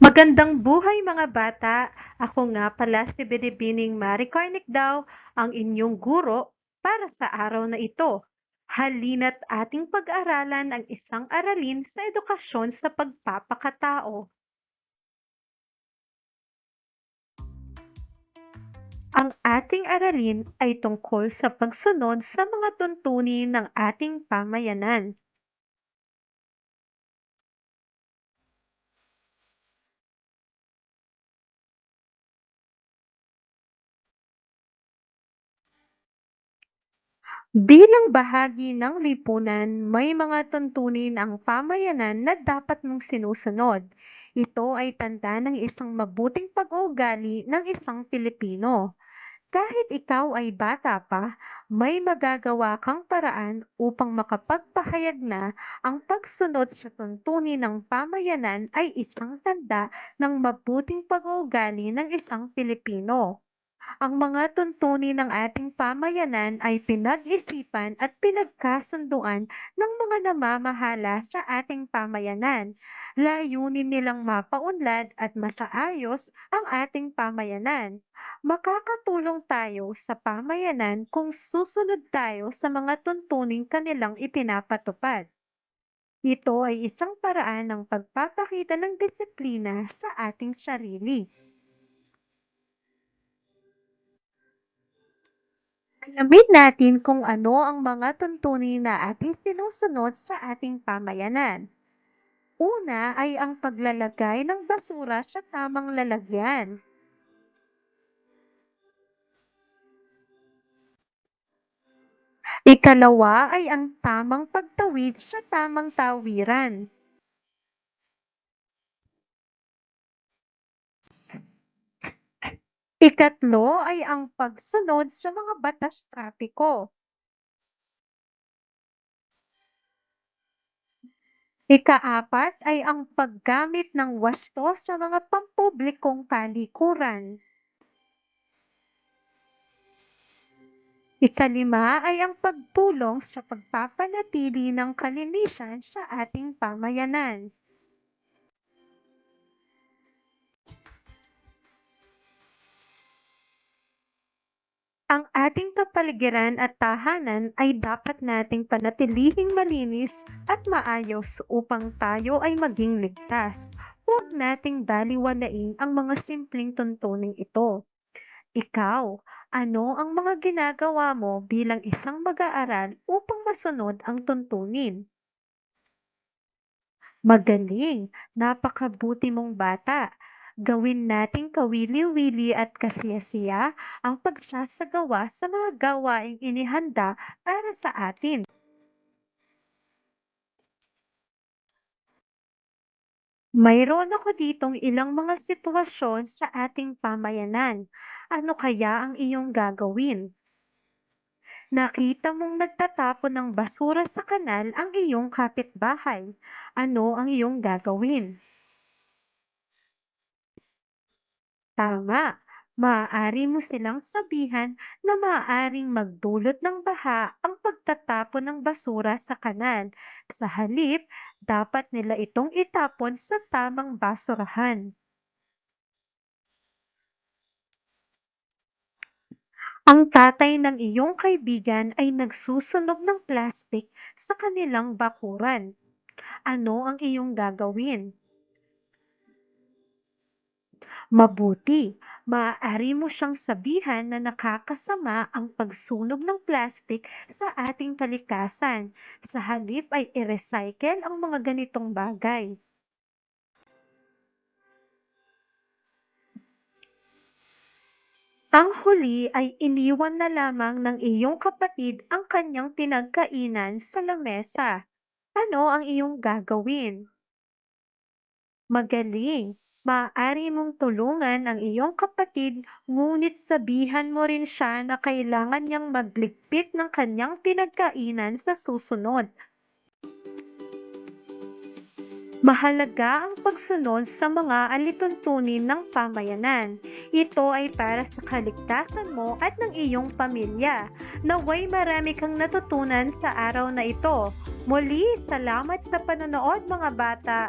Magandang buhay mga bata! Ako nga pala si Binibining Marie daw, ang inyong guro para sa araw na ito. Halina't ating pag-aralan ang isang aralin sa edukasyon sa pagpapakatao. Ang ating aralin ay tungkol sa pagsunod sa mga tuntunin ng ating pamayanan. Bilang bahagi ng lipunan, may mga tuntunin ang pamayanan na dapat mong sinusunod. Ito ay tanda ng isang mabuting pag-uugali ng isang Pilipino. Kahit ikaw ay bata pa, may magagawa kang paraan upang makapagpahayag na ang pagsunod sa tuntunin ng pamayanan ay isang tanda ng mabuting pag-uugali ng isang Pilipino. Ang mga tuntunin ng ating pamayanan ay pinag-isipan at pinagkasunduan ng mga namamahala sa ating pamayanan. Layunin nilang mapaunlad at masaayos ang ating pamayanan. Makakatulong tayo sa pamayanan kung susunod tayo sa mga tuntuning kanilang ipinapatupad. Ito ay isang paraan ng pagpapakita ng disiplina sa ating sarili. Alamin natin kung ano ang mga tuntunin na ating sinusunod sa ating pamayanan. Una ay ang paglalagay ng basura sa tamang lalagyan. Ikalawa ay ang tamang pagtawid sa tamang tawiran. Ikatlo ay ang pagsunod sa mga batas trapiko. Ikaapat ay ang paggamit ng wasto sa mga pampublikong talikuran. Ikalima ay ang pagtulong sa pagpapanatili ng kalinisan sa ating pamayanan. Ang ating kapaligiran at tahanan ay dapat nating panatilihing malinis at maayos upang tayo ay maging ligtas. Huwag nating baliwalain ang mga simpleng tuntuning ito. Ikaw, ano ang mga ginagawa mo bilang isang mag-aaral upang masunod ang tuntunin? Magaling! Napakabuti mong bata! Gawin nating kawili-wili at kasiyasiya ang pagsasagawa sa mga gawaing inihanda para sa atin. Mayroon ako ditong ilang mga sitwasyon sa ating pamayanan. Ano kaya ang iyong gagawin? Nakita mong nagtatapon ng basura sa kanal ang iyong kapitbahay. Ano ang iyong gagawin? Tama. Maaari mo silang sabihan na maaaring magdulot ng baha ang pagtatapon ng basura sa kanal. Sa halip, dapat nila itong itapon sa tamang basurahan. Ang tatay ng iyong kaibigan ay nagsusunog ng plastik sa kanilang bakuran. Ano ang iyong gagawin? Mabuti, maaari mo siyang sabihan na nakakasama ang pagsunog ng plastik sa ating kalikasan. Sa halip ay i-recycle ang mga ganitong bagay. Ang huli ay iniwan na lamang ng iyong kapatid ang kanyang pinagkainan sa lamesa. Ano ang iyong gagawin? Magaling! Maaari mong tulungan ang iyong kapatid ngunit sabihan mo rin siya na kailangan niyang magligpit ng kanyang pinagkainan sa susunod. Mahalaga ang pagsunod sa mga alituntunin ng pamayanan. Ito ay para sa kaligtasan mo at ng iyong pamilya. Naway marami kang natutunan sa araw na ito. Muli, salamat sa panonood mga bata.